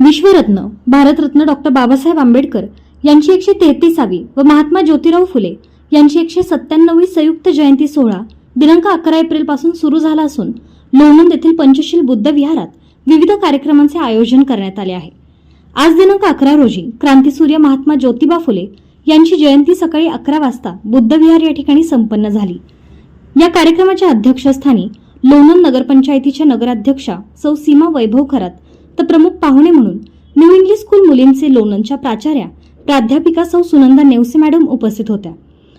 विश्वरत्न भारतरत्न डॉक्टर बाबासाहेब आंबेडकर यांची एकशे तेहतीसावी व महात्मा ज्योतिराव फुले यांची एकशे सत्त्याण्णवी संयुक्त जयंती सोहळा दिनांक अकरा एप्रिलपासून सुरू झाला असून लोणंद येथील पंचशील बुद्ध विहारात विविध कार्यक्रमांचे आयोजन करण्यात आले आहे. आज दिनांक अकरा रोजी क्रांतीसूर्य महात्मा ज्योतिबा फुले यांची जयंती सकाळी अकरा वाजता बुद्धविहार या ठिकाणी संपन्न झाली. या कार्यक्रमाच्या अध्यक्षस्थानी लोणंद नगरपंचायतीच्या नगराध्यक्षा सौ सीमा वैभव खरात तर प्रमुख पाहुणे म्हणून न्यू इंग्लिश स्कूल मुलींचे लोणंदच्या प्राचार्या प्राध्यापिका सौ सुनंदा नेवसे मॅडम उपस्थित होत्या.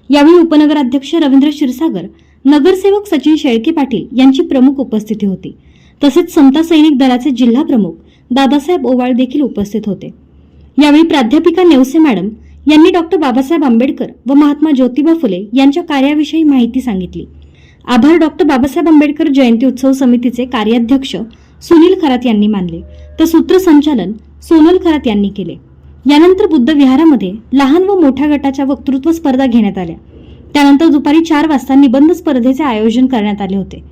यावेळी उपनगराध्यक्ष रवींद्र क्षीरसागर नगरसेवक सचिन शेळके पाटील यांची प्रमुख उपस्थिती होती. तसेच समता सैनिक दलाचे जिल्हा प्रमुख दादासाहेब ओवाळ देखील उपस्थित होते. यावेळी प्राध्यापिका नेवसे मॅडम यांनी डॉक्टर बाबासाहेब आंबेडकर व महात्मा ज्योतिबा फुले यांच्या कार्याविषयी माहिती सांगितली. आभार डॉक्टर बाबासाहेब आंबेडकर जयंती उत्सव समितीचे कार्याध्यक्ष सुनील खरात यांनी मानले. तर सूत्रसंचालन सोनल खरात यांनी केले. यानंतर बुद्ध विहारामध्ये लहान व मोठ्या गटाच्या वक्तृत्व स्पर्धा घेण्यात आल्या. त्यानंतर दुपारी चार वाजता निबंध स्पर्धेचे आयोजन करण्यात आले होते.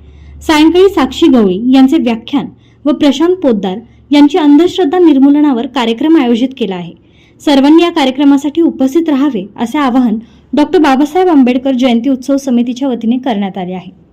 सायंकाळी साक्षी गवळी यांचे व्याख्यान व प्रशांत पोद्दार यांची अंधश्रद्धा निर्मूलनावर कार्यक्रम आयोजित केला आहे. सर्वांनी या कार्यक्रमासाठी उपस्थित राहावे असे आवाहन डॉक्टर बाबासाहेब आंबेडकर जयंती उत्सव समितीच्या वतीने करण्यात आले आहे.